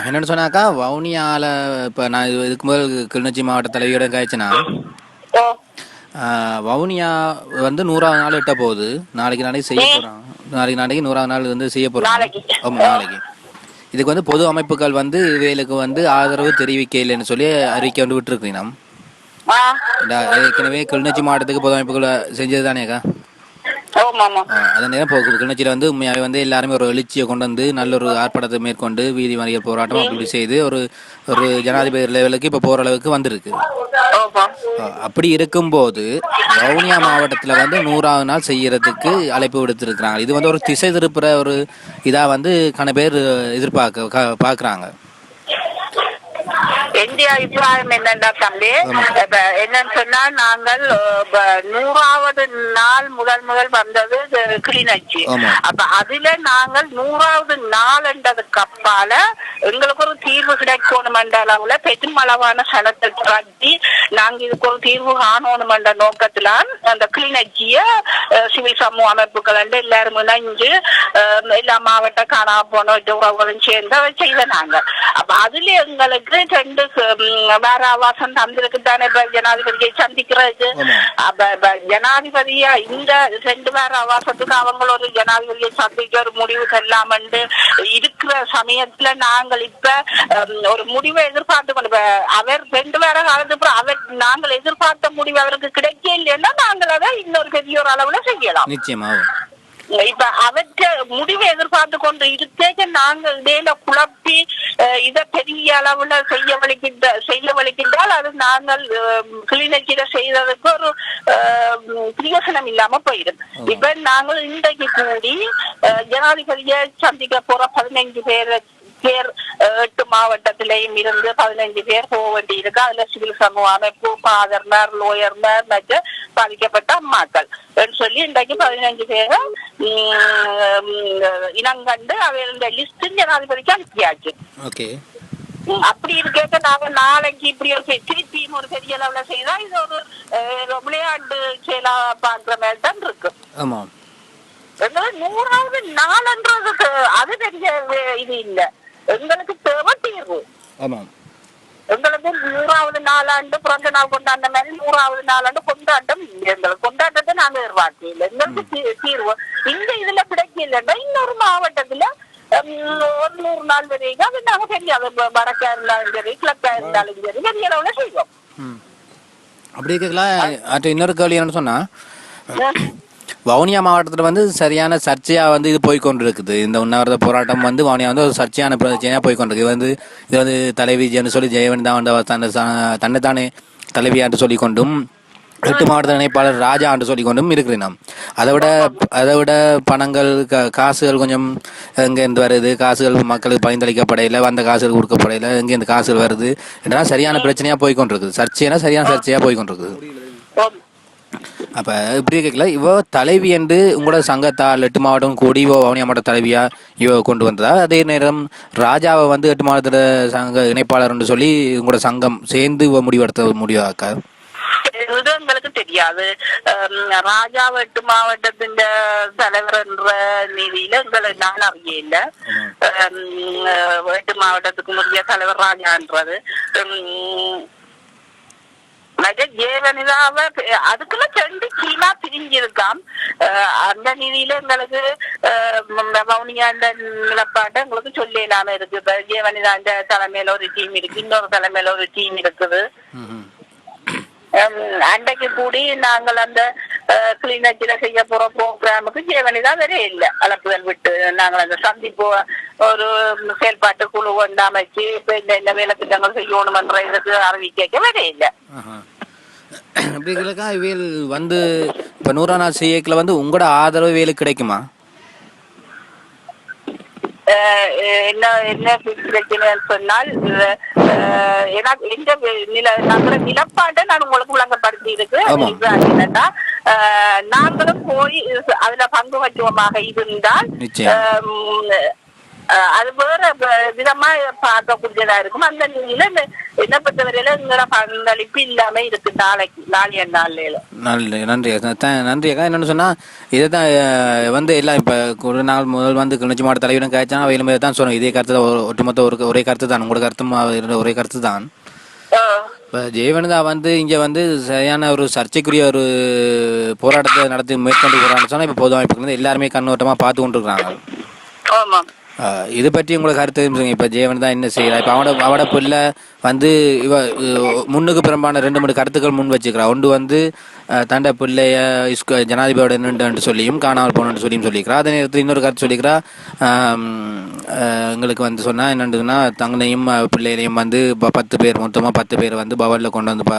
என்னன்னு சொன்னாக்கா வவுனியால இப்போ நான் இது- இதுக்கு முதல் கிளிநொச்சி மாவட்ட தலைவியோட காய்ச்சினா? வவுனியா வந்து நூறாவது நாள் எட்ட போகுது. நாளைக்கு நாளைக்கு செய்ய போகிறோம் நாளைக்கு நாளைக்கு நூறாவது நாள் வந்து செய்ய நாளைக்கு. ஆமாம் நாளைக்கு. இதுக்கு வந்து பொது அமைப்புகள் வந்து இவைகளுக்கு வந்து ஆதரவு தெரிவிக்கலைன்னு சொல்லி அறிக்கை வந்து விட்டுருக்கீங்க நாம் ஏற்கனவே கிளிநொச்சி மாவட்டத்துக்கு பொது அமைப்புகளை செஞ்சது தானேக்கா அதன் நேரம் இப்போ கிளிநொச்சியில் வந்து உண்மையாகவே வந்து எல்லாருமே ஒரு எழுச்சியை கொண்டு வந்து நல்ல ஒரு ஆர்ப்பாட்டத்தை மேற்கொண்டு வீதி மறியல் போராட்டம் அப்படி செய்து ஒரு ஒரு ஜனாதிபதி லெவலுக்கு இப்போ போகிற அளவுக்கு வந்திருக்கு. அப்படி இருக்கும்போது வவுனியா மாவட்டத்தில் வந்து நூறாவது நாள் செய்யறதுக்கு அழைப்பு விடுத்திருக்கிறாங்க. இது வந்து ஒரு திசை திருப்புற ஒரு இதாக வந்து கன பேர் எதிர்பார்க்க பார்க்கறாங்க. என்னுடைய அபிப்பிராயம் என்னன்னா தம்பி என்னன்னு சொன்னா நாங்கள் நூறாவது நாள் முதல் முதல் வந்தது கிளிநொச்சி. அப்ப அதுல நாங்கள் நூறாவது நாள்ன்றதுக்கு அப்பால எங்களுக்கு ஒரு தீர்வு கிடைக்கணும் என்ற அளவுல பெருமளவான சனத்தை திரட்டி நாங்க இதுக்கு ஒரு தீர்வு காணணும் என்ற நோக்கத்துல அந்த கிளிநொச்சிய சிவில் சமூக அமைப்புகள் எல்லாரும் இணைஞ்சு எல்லா மாவட்ட காணாம போன உறவுகளும் சேர்ந்து அதை செய்த நாங்க அப்ப அதுல எங்களுக்கு ரெண்டு வேற ஆவாசம் தந்திருக்கு தானே ஜனாதிபதியை சந்திக்கிறதுக்கு ஆமா. அப்ப ஜனாதிபதியா இந்த ரெண்டு பேர் ஆவாசத்துக்கு அவங்க ஒரு ஜனாதிபதியை சந்திக்க ஒரு முடிவு செல்லாமண்டு இருக்கிற சமயத்துல நாங்கள் இப்ப ஒரு முடிவை எதிர்பார்த்து கொண்டு அவர் ரெண்டு பேர காலத்துக்கு அவர் நாங்கள் எதிர்பார்த்த முடிவு அவருக்கு கிடைக்க இல்லைன்னா நாங்கள் அதை இன்னொரு பெரிய ஒரு அளவுல செய்யலாம் நிச்சயமாகும் இப்ப அவற்ற முடிவை எதிர்பார்த்து கொண்டு இருக்கேக்க நாங்க இடையில குழப்பி இத பெரிய அளவுல செய்ய வலிக்கின்ற செய்ய வலிக்கின்றால் அது நாங்கள் கிளிநொச்சியில செய்ததுக்கு ஒரு பிரயோசனம் இல்லாம போயிடும். இப்ப நாங்கள் இன்றைக்கு கூடி ஜனாதிபதியை சந்திக்க போற பதினைஞ்சு பேர் பேர் எட்டு மாவட்டத்திலையும் இருந்து பதினைஞ்சு பேர் போக வேண்டி இருக்கு அதுல சிவில் சமூக அமைப்பு ஃபாதர்மார் லோயர்மார் மற்றும் பாதிக்கப்பட்ட அம்மாக்கள். சொல்லி இன்றைக்கு பதினஞ்சு பேரை உம், இனங்கண்டு அவர்களுடைய லிஸ்ட் ஜனாதிபதிக்கு அனுப்பியாச்சு. அப்படி இருக்க நாங்க நாளைக்கு இப்படி ஒரு திருப்பியும் ஒரு பெரிய அளவுல செய்தா இது ஒரு விளையாட்டு செயலா பாக்குற மாதிரி தான் இருக்கு. நூறாவது நாளுன்றது அது பெரிய இது இல்ல. எங்களுக்கு தேவை தீர்வு. ஆமாம். எங்களுக்கு நூறாவது நாளாண்டு பிறந்த நாள் கொண்டாட்ட மாதிரி நூறாவது நாளாண்டு கொண்டாட்டம் எங்களுக்கு கொண்டாட்டத்தை நாங்க எதிர்பார்க்கல எங்களுக்கு தீர்வு. இந்த இதுல கிடைக்கலன்னா இன்னொரு மாவட்டத்துல ஒரு நூறு நாள் வரைக்கும் அது நாங்க பெரிய அது வடக்கா இருந்தாலும் சரி கிழக்கா இருந்தாலும் சரி பெரிய அளவுல செய்வோம். அப்படி இருக்கலாம் இன்னொரு கேள்வி என்னன்னு சொன்னா வவுனியா மாவட்டத்தில் வந்து சரியான சர்ச்சையாக வந்து இது போய்கொண்டிருக்குது இந்த உண்ணாவிரத போராட்டம் வந்து வவுனியா வந்து ஒரு சர்ச்சையான பிரச்சனையாக போய்கொண்டிருக்கு இது வந்து இது வந்து தலைவிஜின்னு சொல்லி ஜெயவன் தான் வந்து தன்னை தன்னைத்தானே தலைவியான்னு சொல்லிக்கொண்டும் எட்டு மாவட்ட இணைப்பாளர் ராஜா என்று சொல்லி கொண்டும் இருக்கிறேன் நாம். அதை விட அதை விட பணங்கள் க காசுகள் கொஞ்சம் எங்கேருந்து வருது? காசுகள் மக்களுக்கு பயந்தளிக்கப்படையில் வந்த காசுகள் கொடுக்கப்படையில எங்கேருந்து காசுகள் வருது? இதெல்லாம் சரியான பிரச்சனையாக போய்கொண்டிருக்குது சர்ச்சைனா சரியான சர்ச்சையாக போய்கொண்டிருக்குது அப்போ இப்படி கேட்கல. இவ தலைவி என்று உங்களோட சங்கத்தால் எட்டு மாவட்டம் கூடி இவ வவுனியா மாவட்ட தலைவியா இவ கொண்டு வந்ததா? அதே நேரம் ராஜாவை வந்து எட்டு மாவட்டத்தில் சங்க இணைப்பாளர்னு சொல்லி உங்களோட சங்கம் சேர்ந்து இவ முடிவெடுத்த முடிவாக்கா? இது எங்களுக்கு தெரியாது. ராஜா எட்டு மாவட்டத்தின் தலைவர் என்ற நிதியில எங்களை நான் அறியல எட்டு மாவட்டத்துக்கு முக்கிய தலைவர் ராஜான்றது மற்ற ஜெயலலிதாவை அதுக்குள்ள ரெண்டு கீழா பிரிஞ்சிருக்காம் அந்த நிதியில எங்களுக்கு அஹ் இந்த வவுனியாண்ட நிலப்பாட்டை எங்களுக்கு சொல்லலாம இருக்கு இப்ப ஜெயலலிதா தலைமையில ஒரு டீம் இருக்கு இன்னொரு தலைமையில ஒரு டீம் இருக்குது அன்றைக்கு கூடி நாங்கள் அந்த கிளிநொச்சியில செய்ய போற ப்ரோக்ராமுக்கு ஜெயவனிதா வரே இல்ல. அழைப்புதல் விட்டு நாங்கள் அந்த சந்திப்பு ஒரு செயல்பாட்டு குழு கொண்டு அமைச்சு இப்ப இந்த இந்த வேலை திட்டங்கள் செய்யணும்ன்ற இதுக்கு அறிவிக்க வரே இல்ல. ஆஹா. இவையில் வந்து இப்போ நூறாம் நாள் செய்யக்கில் வந்து உங்களோட ஆதரவு வேலை கிடைக்குமா? என்ன என்ன பிரச்சனைன்னு சொன்னால் எனக்கு எந்த நில நாங்கள நிலப்பாட்டை நான் உங்களுக்கு விளங்கப்படுத்தி இருக்கு என்னன்னா நாங்களும் போய் அதுல பங்கு வச்சுவமாக இருந்தால் அது வேற விதமா பார்க்கக்கூடியதா இருக்கும். அந்த நிலையில என்ன பொறுத்தவரையில எங்களோட பங்களிப்பு இல்லாம இருக்கு நாளைக்கு நாளைய நல்ல நன்றி. த- நன்றி. அக்கா என்னென்னு சொன்னால் இதை தான் வந்து எல்லாம் இப்போ ஒரு நாள் முதல் வந்து கிளர்ச்சி மாவட்ட தலைவரும் காய்ச்சா அவையிலுமே தான் சொன்னோம் இதே கருத்து தான், ஒட்டுமொத்த ஒரு ஒரே கருத்து தான். உங்களோட கருத்தும் ஒரே கருத்து தான். இப்போ ஜெயவனிதா வந்து இங்கே வந்து சரியான ஒரு சர்ச்சைக்குரிய ஒரு போராட்டத்தை நடத்தி மேற்கொண்டு போகிறான்னு சொன்னால் இப்போ பொது அமைப்புகள் எல்லாருமே கண்ணோட்டமாக பார்த்து கொண்டு இருக்கிறாங்க இது பற்றி உங்களுக்கு கருத்து சொல்லுங்க இப்போ தான் என்ன செய்யலாம்? இப்போ அவனோட அவட பிள்ளை வந்து இவ முன்னுக்கு பிறம்பான ரெண்டு மூணு கருத்துக்கள் முன் வச்சுக்கிறா. ஒன்று வந்து தண்டை தண்ட பிள்ளைய இஸ்கு ஜனாதிபதியோட நின்று சொல்லியும் காணாமல் போனன்னு சொல்லியும் சொல்லிக்கிறா. அதே நேரத்தில் இன்னொரு கருத்து சொல்லிக்கிறா. எங்களுக்கு வந்து சொன்னால் என்னென்னா தங்கனையும் பிள்ளைகளையும் வந்து ப- பத்து பேர் மொத்தமாக பத்து பேர் வந்து பவலில் கொண்டு வந்து ப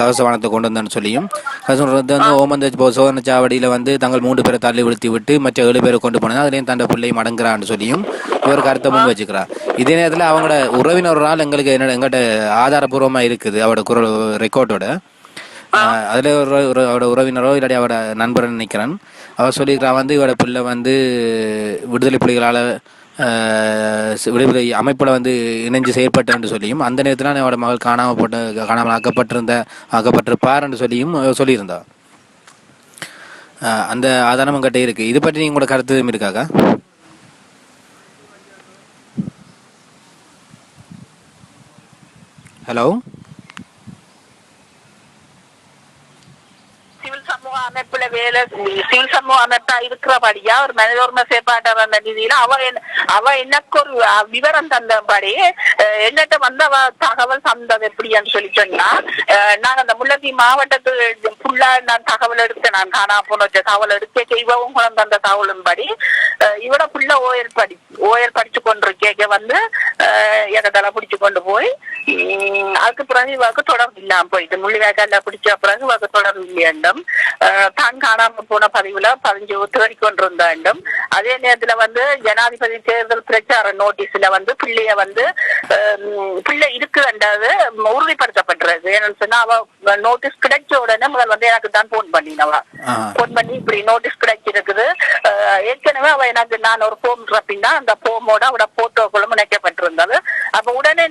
கவசவானத்தை கொண்டு வந்தேன்னு சொல்லியும். கவசம் வந்து ஓமந்த சோதனை சாவடியில் வந்து தங்கள் மூன்று பேரை தள்ளி விழுத்தி விட்டு மற்ற ஏழு பேரை கொண்டு போனது. அதுலேயும் தண்ட பிள்ளையும் மடங்குறான்னு சொல்லியும் ஒரு கருத்தை முன் வச்சுக்கிறா இதே நேரத்தில் அவங்களோட உறவினரால் எங்களுக்கு என்ன எங்கள்கிட்ட ஆதாரபூர்வமாக இருக்குது அவரோட குரல் ரெக்கார்டோட அதில் ஒரு ஒரு அவரோட உறவினரோ இல்லாட்டி அவரோட நண்பர்னு நினைக்கிறேன். அவர் சொல்லியிருக்கிறா வந்து இவரோட பிள்ளை வந்து விடுதலை புலிகளால் விடுதலை அமைப்பில் வந்து இணைஞ்சு செயற்பட்டேன்னு சொல்லியும் அந்த நேரத்தில் அவரோட மகள் காணாமல் போட்ட காணாமல் ஆக்கப்பட்டிருந்த ஆக்கப்பட்டிருப்பார்ன்னு சொல்லியும் சொல்லியிருந்தா அந்த ஆதாரம் உங்கள்கிட்ட இருக்குது இது பற்றி உங்களோட கருத்து எதுவும் இருக்காக்கா? Hello? வேலை சிவில் சமூக அமைப்பா இருக்கிறபடியா ஒரு மனிதோர்ம செயற்பாட்டர் அந்த நிதியில அவ அவ எனக்கு ஒரு விவரம் தந்தபடி என்னட்ட வந்து அவ தகவல் தந்தது எப்படின்னு சொல்லி சொன்னா நான் அந்த முல்லத்தி மாவட்டத்து ஃபுல்லா நான் தகவல் எடுத்து நான் காணா போன வச்ச தகவல் எடுத்து இவவும் குழந்தை தந்த தகவலும் படி இவட புள்ள ஓயல் படி ஓயல் படிச்சு கொண்டிருக்கேக்க வந்து எகத்தலை பிடிச்சு கொண்டு போய் உம், அதுக்கு பிறகு இவாக்கு தொடர்பு இல்லாம போயிட்டு முள்ளிவாய்க்கால பிடிச்ச பிறகு இவாக்கு தொடர்பு இல்லையண்டும் தான் காணாம போன பதிவுல பதிஞ்சு தேடி கொண்டிருந்தாண்டும் அதே நேரத்துல வந்து ஜனாதிபதி தேர்தல் பிரச்சார நோட்டீஸ்ல வந்து பிள்ளைய வந்து பிள்ளை இருக்குன்றது உறுதிப்படுத்தப்பட்டிருக்கு. ஏன்னு சொன்னா அவ நோட்டீஸ் கிடைச்ச உடனே முதல் வந்து எனக்கு தான் போன் பண்ணினவா. போன் பண்ணி இப்படி நோட்டீஸ் கிடைச்சிருக்குது. ஏற்கனவே அவ எனக்கு நான் ஒரு போம் அப்படின்னா அந்த போமோட அவட போட்டோக்களும் இணைக்கப்பட்டிருந்தது. அப்ப உடனே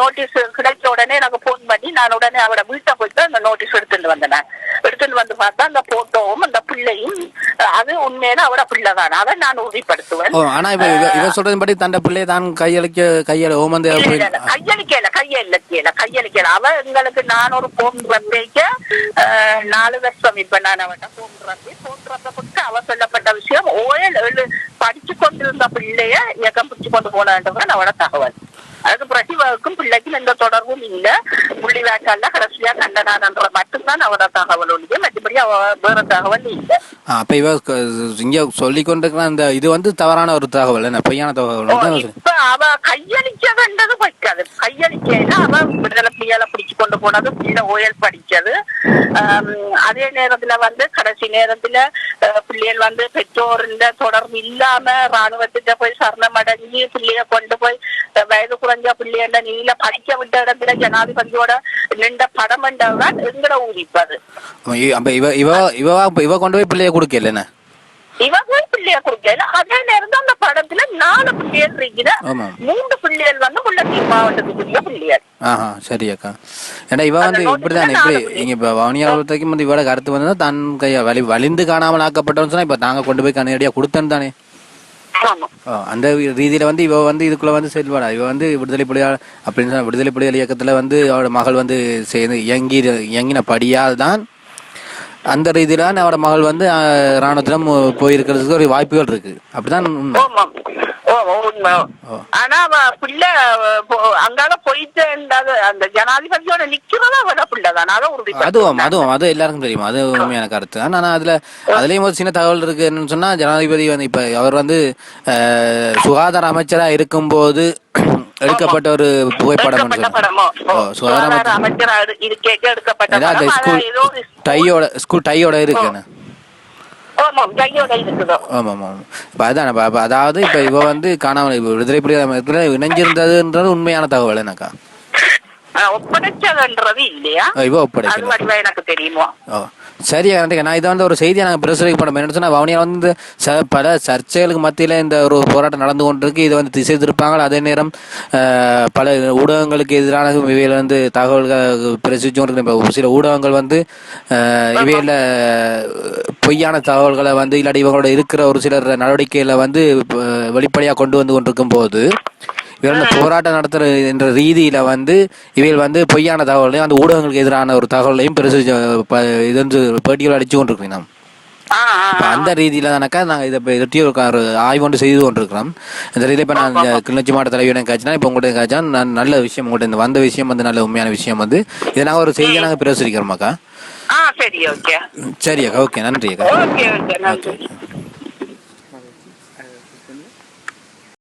நோட்டீஸ் கிடைச்ச உடனே எனக்கு போன் பண்ணி நான் உடனே அவட வீட்டை போயிட்டு அந்த நோட்டீஸ் எடுத்துட்டு வந்தேன் வந்து பார்த்தா அந்த போட்டோவும் அந்த பிள்ளையும் அது உண்மையில அவட பிள்ளை தான் அதை நான் உறுதிப்படுத்துவேன். ஆனா இப்ப இவ இவ சொல்றதுபடி தண்ட பிள்ளையை தான் கையளிக்க கையள ஓமந்து. கையளிக்கல கையளிக்கல கையளிக்கல. அவ எங்களுக்கு நான் ஒரு போன் வைக்க நாலு வருஷம் இப்ப நான் அவட்ட போன் ரப்பி போன் ரப்ப கொடுத்து அவ சொல்லப்பட்ட விஷயம் ஓயல் படிச்சு கொண்டிருந்த பிள்ளைய இயக்கம் பிடிச்சு கொண்டு போனதுதான் அவட தகவல். பிரதிவாவுக்கும் பிள்ளைக்கும் எந்த தொடர்பும் இல்ல புள்ளிவாய்க்கால கடைசியா கண்டனான்ற மட்டும்தான் அவட தகவல் ஒழிய மற்றபடி அவ வேற தகவல் இல்ல அப்ப இவ இங்க சொல்லி கொண்டிருக்கிற அந்த இது வந்து தவறான ஒரு தகவல் என்ன பொய்யான தகவல். இப்ப அவ கையளிச்சதுன்றது வைக்காது கையளிக்கையில அவ விடுதலை புலியால பிடிச்சு கொண்டு போனது பிள்ளை ஓயல் படிச்சது. அதே நேரத்துல வந்து கடைசி நேரத்துல பிள்ளைகள் வந்து பெற்றோர்ல தொடர்பு இல்லாம ராணுவத்திட்ட போய் சரணமடைஞ்சு பிள்ளைய கொண்டு போய் வயது குறைஞ்ச பிள்ளைகள நீல படிக்க விட்ட இடத்துல ஜனாதிபதியோட நின்ற படம் என்றதான் எங்கட ஊதிப்பது இவ இவ இவ இவ கொண்டு போய் பிள்ளைய கொடுக்கல இவ போய் பிள்ளைய கொடுக்கல அதே நேரம் தான் அந்த படத்துல நாலு பிள்ளைகள் இருக்குது ஆமா. மூன்று பிள்ளைகள் வந்து முல்லத்தீவு மாவட்டத்துக்குரிய பிள்ளைகள். ஆஹா சரி அக்கா. ஏன்னா இவ வந்து இப்படிதான் இப்படி இங்க இப்ப வவுனியா வந்து இவட கருத்து வந்து தன் கைய வலி வலிந்து காணாமல் ஆக்கப்பட்டோம்னு சொன்னா இப்ப நாங்க கொண்டு போய் கண்ணடியா கொடுத்தோன்னு தானே? அந்த ரீதியில வந்து இவ வந்து இதுக்குள்ள வந்து செயல்படா. இவ வந்து விடுதலை புலிகள் அப்படின்னு சொன்னா விடுதலை புலிகள் இயக்கத்துல வந்து அவரோட மகள் வந்து சேர்ந்து இயங்கி இயங்கின படியால் தான் அந்த ரீதியில அவரோட மகள் வந்து ராணுவத்திடம் போயிருக்கிறதுக்கு ஒரு வாய்ப்புகள் இருக்கு. அப்படிதான் உண்மை. ஆனா பிள்ளை அங்கால போயிட்டு அந்த ஜனாதிபதியோட நிக்கிறதா அவட பிள்ளை தான். அதை உறுதி அதுவும் அதுவும் அது எல்லாருக்கும் தெரியும். அது உண்மையான கருத்து. தான் ஆனா அதுல அதுலயும் ஒரு சின்ன தகவல் இருக்கு. என்னன்னு சொன்னா ஜனாதிபதி வந்து இப்ப அவர் வந்து சுகாதார அமைச்சரா இருக்கும்போது எடுக்கப்பட்ட ஒரு புகைப்படம் எடுக்கப்பட்ட சுகாதார அமைச்சர் இருக்கேக்க எடுக்கப்பட்ட ஏன்னா அந்த ஸ்கூல் டையோட ஸ்கூல் டையோட அப்ப அதாவது இப்போ இவ வந்து காணாமல் இப்போ விடுதலை புலிகள் இணைஞ்சிருந்ததுன்றது உண்மையான தகவல் எனக்கா அஹ், ஒப்படைச்சதுன்றது இல்லையா? இவ வடிவா எனக்கு தெரியுமோ? சரியாக நன்றி நான் இதை வந்து ஒரு செய்தியை நாங்கள் பிரசுரிக்க பண்ண என்ன சொன்னால் வவுனியா வந்து ச பல சர்ச்சைகளுக்கு மத்தியில் இந்த ஒரு போராட்டம் நடந்து கொண்டிருக்கு. இது வந்து திசை திருப்பாங்க. அதே நேரம் பல ஊடகங்களுக்கு எதிரான இவையில் வந்து தகவல்கள் பிரசுரிச்சு இருக்கு சில ஊடகங்கள் வந்து இவையில் பொய்யான தகவல்களை வந்து இல்லாட்டி இவங்களோட இருக்கிற ஒரு சிலர் நடவடிக்கைகளை வந்து வெளிப்படையாக கொண்டு வந்து கொண்டிருக்கும் போது இவர்கள் போராட்டம் நடத்துற என்ற ரீதியில வந்து இவைகள் வந்து பொய்யான தகவலையும் அந்த ஊடகங்களுக்கு எதிரான ஒரு தகவலையும் பெருசு இது வந்து பேட்டிகள் நாம். ஆ, ஆ, இப்போ அந்த ரீதியில தானக்கா நாங்கள் இதை இப்போ இதை ஒரு ஆய்வு ஒன்று செய்து கொண்டிருக்கிறோம். இந்த ரீதியில் இப்போ நான் இந்த கிளிநொச்சி மாவட்ட தலைவரிடம் காய்ச்சினா இப்போ உங்கள்கிட்ட காய்ச்சா நான் நல்ல விஷயம் உங்கள்கிட்ட இந்த வந்த விஷயம் வந்து நல்ல உண்மையான விஷயம் வந்து இதை நாங்கள் ஒரு செய்தியை நாங்கள் பிரசுரிக்கிறோமாக்கா சரி ஓகே. சரி அக்கா ஓகே நன்றி அக்கா. ஓகே.